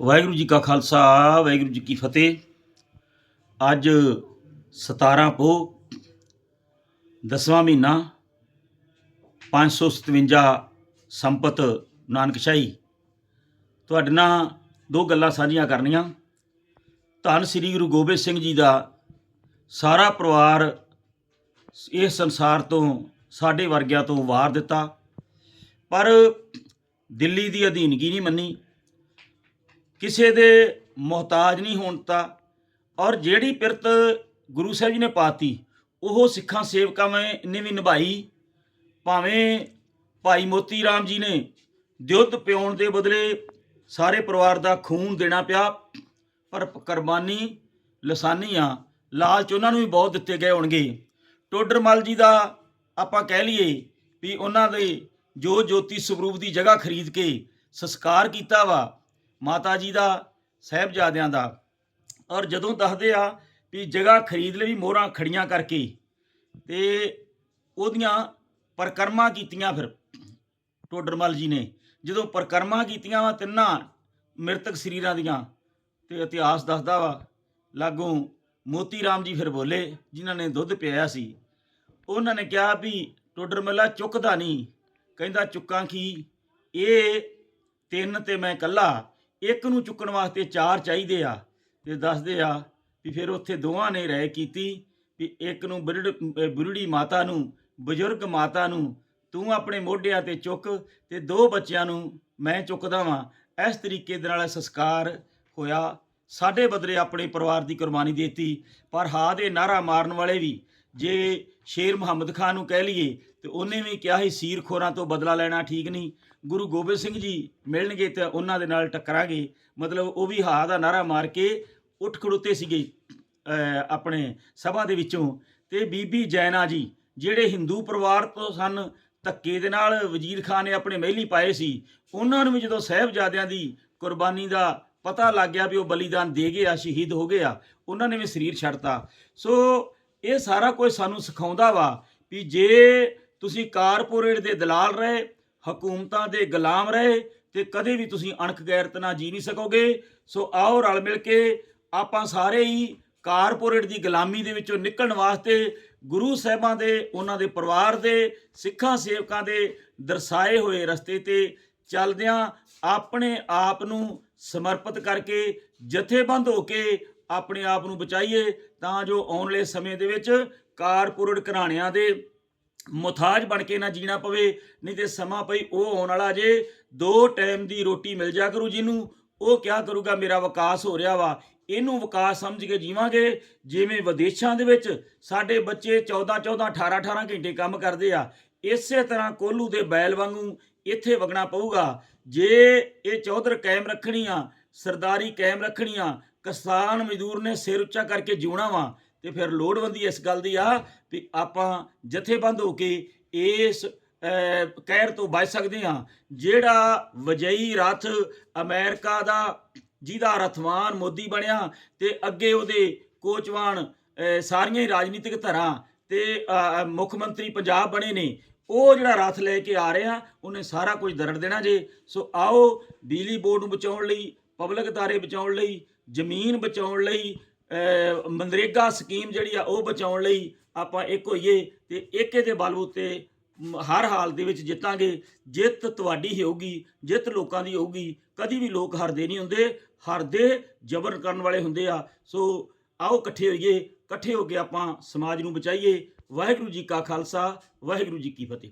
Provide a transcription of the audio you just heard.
ਵਾਹਿਗੁਰੂ ਜੀ ਕਾ ਖਾਲਸਾ, ਵਾਹਿਗੁਰੂ ਜੀ ਕੀ ਫਤਿਹ। ਅੱਜ 17 ਪੋ ਦਸਵਾਂ ਮਹੀਨਾ 557 ਸੰਪਤ ਨਾਨਕਸ਼ਾਹੀ ਤੁਹਾਡੇ ਨਾਲ ਦੋ ਗੱਲਾਂ ਸਾਂਝੀਆਂ ਕਰਨੀਆਂ। ਧੰਨ ਸ੍ਰੀ ਗੁਰੂ ਗੋਬਿੰਦ ਸਿੰਘ ਜੀ ਦਾ ਸਾਰਾ ਪਰਿਵਾਰ ਇਹ ਸੰਸਾਰ ਤੋਂ, ਸਾਡੇ ਵਰਗਿਆਂ ਤੋਂ ਵਾਰ ਦਿੱਤਾ। ਪਰ ਦਿੱਲੀ ਦੀ ਅਧੀਨਗੀ ਨਹੀਂ ਮੰਨੀ। ਕਿਸੇ ਦੇ ਮੁਹਤਾਜ ਨਹੀਂ ਹੋਣ ਦਿੱਤਾ। ਔਰ ਜਿਹੜੀ ਪਿਰਤ ਗੁਰੂ ਸਾਹਿਬ ਜੀ ਨੇ ਪਾਤੀ, ਉਹ ਸਿੱਖਾਂ ਸੇਵਕਾਂ ਨੇ ਵੀ ਨਿਭਾਈ। ਭਾਵੇਂ ਭਾਈ ਮੋਤੀ ਰਾਮ ਜੀ ਨੇ ਦੁੱਧ ਪਿਉਣ ਦੇ ਬਦਲੇ ਸਾਰੇ ਪਰਿਵਾਰ ਦਾ ਖੂਨ ਦੇਣਾ ਪਿਆ, ਪਰ ਕੁਰਬਾਨੀ ਲਸਾਨੀ ਆ ਲਾਲਚ ਉਹਨਾਂ ਨੂੰ ਵੀ ਬਹੁਤ ਦਿੱਤੇ ਗਏ ਹੋਣਗੇ। ਟੋਡਰਮਲ ਜੀ ਦਾ ਆਪਾਂ ਕਹਿ ਲਈਏ ਵੀ ਉਹਨਾਂ ਦੇ ਜੋ ਜੋਤੀ ਸਰੂਪ ਦੀ ਜਗ੍ਹਾ ਖਰੀਦ ਕੇ ਸੰਸਕਾਰ ਕੀਤਾ ਵਾ ਮਾਤਾ ਜੀ ਦਾ, ਸਹਿਬਜ਼ਾਦਿਆਂ ਦਾ। ਔਰ ਜਦੋਂ ਦੱਸਦੇ ਆ ਵੀ ਜਗ੍ਹਾ ਖਰੀਦ ਲਈ ਮੋਹਰਾਂ ਖੜੀਆਂ ਕਰਕੇ ਤੇ ਉਹਦੀਆਂ ਪਰਕਰਮਾ ਕੀਤੀਆਂ ਫਿਰ ਟੋਡਰਮਲ ਜੀ ਨੇ। ਜਦੋਂ ਪਰਕਰਮਾ ਕੀਤੀਆਂ ਵਾ ਤਿੰਨਾਂ ਮ੍ਰਿਤਕ ਸਰੀਰਾਂ ਦੀਆਂ ਤੇ ਇਤਿਹਾਸ ਦੱਸਦਾ ਵਾ, ਲਾਗੋਂ ਮੋਤੀ ਰਾਮ ਜੀ ਫਿਰ ਬੋਲੇ, ਜਿਨ੍ਹਾਂ ਨੇ ਦੁੱਧ ਪਿਆਇਆ ਸੀ। ਉਹਨਾਂ ਨੇ ਕਿਹਾ ਵੀ ਟੋਡਰਮੱਲਾ ਚੁੱਕਦਾ ਨਹੀਂ, ਕਹਿੰਦਾ ਚੁੱਕਾਂ ਕੀ, ਇਹ ਤਿੰਨ ਤੇ ਮੈਂ ਇਕੱਲਾ ਇੱਕ ਨੂੰ ਚੁੱਕਣ ਵਾਸਤੇ ਚਾਰ ਚਾਹੀਦੇ ਆ ਤੇ ਦੱਸਦੇ ਆ ਵੀ ਫਿਰ ਉੱਥੇ ਦੋਵਾਂ ਨੇ ਰਾਏ ਕੀਤੀ ਵੀ ਇੱਕ ਨੂੰ ਬੁਰੜ ਅਹ ਬੁਰੜੀ ਮਾਤਾ ਨੂੰ, ਬਜ਼ੁਰਗ ਮਾਤਾ ਨੂੰ ਤੂੰ ਆਪਣੇ ਮੋਢਿਆਂ ਤੇ ਚੁੱਕ ਤੇ ਦੋ ਬੱਚਿਆਂ ਨੂੰ ਮੈਂ ਚੁੱਕਦਾ ਵਾਂ। ਇਸ ਤਰੀਕੇ ਦੇ ਨਾਲ ਸੰਸਕਾਰ ਹੋਇਆ। ਸਾਡੇ ਬਦਲੇ ਆਪਣੇ ਪਰਿਵਾਰ ਦੀ ਕੁਰਬਾਨੀ ਦਿੱਤੀ, ਪਰ ਹਾ ਦੇ ਨਾਰਾ ਮਾਰਨ ਵਾਲੇ ਵੀ ਜੇ ਸ਼ੇਰ ਮੁਹੰਮਦ ਖਾਨ ਨੂੰ ਕਹਿ ਲਈਏ ਤੇ ਉਹਨੇ ਵੀ ਕਿਹਾ ਸੀ ਸੀਰ ਖੋਰਾਂ ਤੋਂ ਬਦਲਾ ਲੈਣਾ ਠੀਕ ਨਹੀਂ। ਗੁਰੂ ਗੋਬਿੰਦ ਸਿੰਘ ਜੀ ਮਿਲਣਗੇ ਤਾਂ ਉਹਨਾਂ ਦੇ ਨਾਲ ਟੱਕਰਾਂਗੇ। ਮਤਲਬ ਉਹ ਵੀ ਹਾ ਦਾ ਨਾਰਾ ਮਾਰ ਕੇ ਉੱਠ ਖੜੋਤੇ ਸੀਗੇ ਆਪਣੇ ਸਭਾ ਦੇ ਵਿੱਚੋਂ। ਤੇ ਬੀਬੀ ਜੈਨਾ ਜੀ, ਜਿਹੜੇ ਹਿੰਦੂ ਪਰਿਵਾਰ ਤੋਂ ਸਨ, ਧੱਕੇ ਦੇ ਨਾਲ ਵਜ਼ੀਰ ਖਾਨ ਨੇ ਆਪਣੇ ਮਹਿਲੀ ਪਾਏ ਸੀ। ਉਹਨਾਂ ਨੂੰ ਵੀ ਜਦੋਂ ਸਹਿਬਜ਼ਾਦਿਆਂ ਦੀ ਕੁਰਬਾਨੀ ਦਾ ਪਤਾ ਲੱਗ ਗਿਆ ਵੀ ਉਹ ਬਲੀਦਾਨ ਦੇ ਗਏ ਆ ਸ਼ਹੀਦ ਹੋ ਗਏ ਆ ਉਹਨਾਂ ਨੇ ਵੀ ਸਰੀਰ ਛੱਡਤਾ। ਸੋ ਇਹ ਸਾਰਾ ਕੁਝ ਸਾਨੂੰ ਸਿਖਾਉਂਦਾ ਵਾ ਵੀ ਜੇ ਤੁਸੀਂ ਕਾਰਪੋਰੇਟ ਦੇ ਦਲਾਲ ਰਹੇ, ਹਕੂਮਤਾਂ ਦੇ ਗੁਲਾਮ ਰਹੇ ਤੇ ਕਦੇ ਵੀ ਤੁਸੀਂ ਅਣਖ ਗੈਰਤ ਨਾਲ ਜੀ ਨਹੀਂ ਸਕੋਗੇ, ਸੋ ਆਓ ਰਲ ਮਿਲ ਕੇ ਆਪਾਂ ਸਾਰੇ ਹੀ ਕਾਰਪੋਰੇਟ ਦੀ ਗੁਲਾਮੀ ਦੇ ਵਿੱਚੋਂ ਨਿਕਲਣ ਵਾਸਤੇ ਗੁਰੂ ਸਾਹਿਬਾਂ ਦੇ, ਉਹਨਾਂ ਦੇ ਪਰਿਵਾਰ ਦੇ, ਸਿੱਖਾਂ ਸੇਵਕਾਂ ਦੇ ਦਰਸਾਏ ਹੋਏ ਰਸਤੇ ਤੇ ਚੱਲਦਿਆਂ ਆਪਣੇ ਆਪ ਨੂੰ ਸਮਰਪਿਤ ਕਰਕੇ ਜਥੇਬੰਦ ਹੋ ਕੇ ਆਪਣੇ ਆਪ ਨੂੰ ਬਚਾਈਏ, ਤਾਂ ਜੋ ਆਉਣ ਵਾਲੇ ਸਮੇਂ ਦੇ ਵਿੱਚ ਕਾਰਪੋਰੇਟ ਘਰਾਣਿਆਂ ਦੇ ਮੁਥਾਜ ਬਣ ਕੇ ਨਾ ਜੀਣਾ ਪਵੇ, ਨਹੀਂ ਤੇ ਸਮਾਂ ਪਈ ਉਹ ਆਉਣ ਵਾਲਾ ਜੇ, ਦੋ ਟਾਈਮ ਦੀ ਰੋਟੀ ਮਿਲ ਜਾ ਕਰੂ ਜਿਹਨੂੰ, ਉਹ ਕਿਆ ਕਰੂਗਾ, ਮੇਰਾ ਵਿਕਾਸ ਹੋ ਰਿਹਾ ਵਾ। ਇਹਨੂੰ ਵਿਕਾਸ ਸਮਝ ਕੇ ਜੀਵਾਂਗੇ, ਜਿਵੇਂ ਵਿਦੇਸ਼ਾਂ ਦੇ ਵਿੱਚ ਸਾਡੇ ਬੱਚੇ 14 14 18 18 ਘੰਟੇ ਕੰਮ ਕਰਦੇ ਆ, ਇਸੇ ਤਰ੍ਹਾਂ ਕੋਲੂ ਦੇ ਬੈਲ ਵਾਂਗੂ ਇੱਥੇ ਵਗਣਾ ਪਊਗਾ। ਜੇ ਇਹ ਚੌਧਰ ਕਾਇਮ ਰੱਖਣੀ ਆ ਸਰਦਾਰੀ ਕਾਇਮ ਰੱਖਣੀ ਆ ਕਿਸਾਨ ਮਜ਼ਦੂਰ ਨੇ ਸਿਰ ਉੱਚਾ ਕਰਕੇ ਜਿਉਣਾ ਵਾ ਤੇ ਫਿਰ ਲੋੜਵੰਦੀ ਇਸ ਗੱਲ ਦੀ ਆ ਵੀ ਆਪਾਂ ਜਥੇਬੰਦ ਹੋ ਕੇ ਇਸ ਕਹਿਰ ਤੋਂ ਬਚ ਸਕਦੇ ਹਾਂ। ਜਿਹੜਾ ਵਜਈ ਰਥ ਅਮਰੀਕਾ ਦਾ ਜਿਹਦਾ ਰਥਵਾਨ ਮੋਦੀ ਬਣਿਆ ਤੇ ਅੱਗੇ ਉਹਦੇ ਕੋਚਵਾਨ ਸਾਰੀਆਂ ਹੀ ਰਾਜਨੀਤਿਕ ਧਰਾਂ ਤੇ ਮੁੱਖ ਮੰਤਰੀ ਪੰਜਾਬ ਬਣੇ ਨੇ, ਉਹ ਜਿਹੜਾ ਰਥ ਲੈ ਕੇ ਆ ਰਿਹਾ ਉਹਨੇ ਸਾਰਾ ਕੁਝ ਦਰੜ ਦੇਣਾ ਜੇ। ਸੋ ਆਓ, ਬਿਜਲੀ ਬੋਰਡ ਨੂੰ ਬਚਾਉਣ ਲਈ ਪਬਲਿਕ ਅਦਾਰੇ ਬਚਾਉਣ ਲਈ, ਜ਼ਮੀਨ ਬਚਾਉਣ ਲਈ ਮਨਰੇਗਾ ਸਕੀਮ ਜਿਹੜੀ ਆ ਉਹ ਬਚਾਉਣ ਲਈ ਆਪਾਂ ਇੱਕ ਹੋਈਏ ਤੇ ਏਕੇ ਦੇ ਬਲ ਉਤੇ ਹਰ ਹਾਲ ਦੇ ਵਿੱਚ ਜਿੱਤਾਂਗੇ। ਜਿੱਤ ਤੁਹਾਡੀ ਹੀ ਹੋਊਗੀ, ਜਿੱਤ ਲੋਕਾਂ ਦੀ ਹੋਊਗੀ। ਕਦੀ ਵੀ ਲੋਕ ਹਰਦੇ ਨਹੀਂ ਹੁੰਦੇ, ਹਰਦੇ ਜਬਰ ਕਰਨ ਵਾਲੇ ਹੁੰਦੇ ਆ। ਸੋ ਆਓ ਇਕੱਠੇ ਹੋਈਏ, ਇਕੱਠੇ ਹੋ ਕੇ ਆਪਾਂ ਸਮਾਜ ਨੂੰ ਬਚਾਈਏ। ਵਾਹਿਗੁਰੂ ਜੀ ਕਾ ਖਾਲਸਾ, ਵਾਹਿਗੁਰੂ ਜੀ ਕੀ ਫਤਿਹ।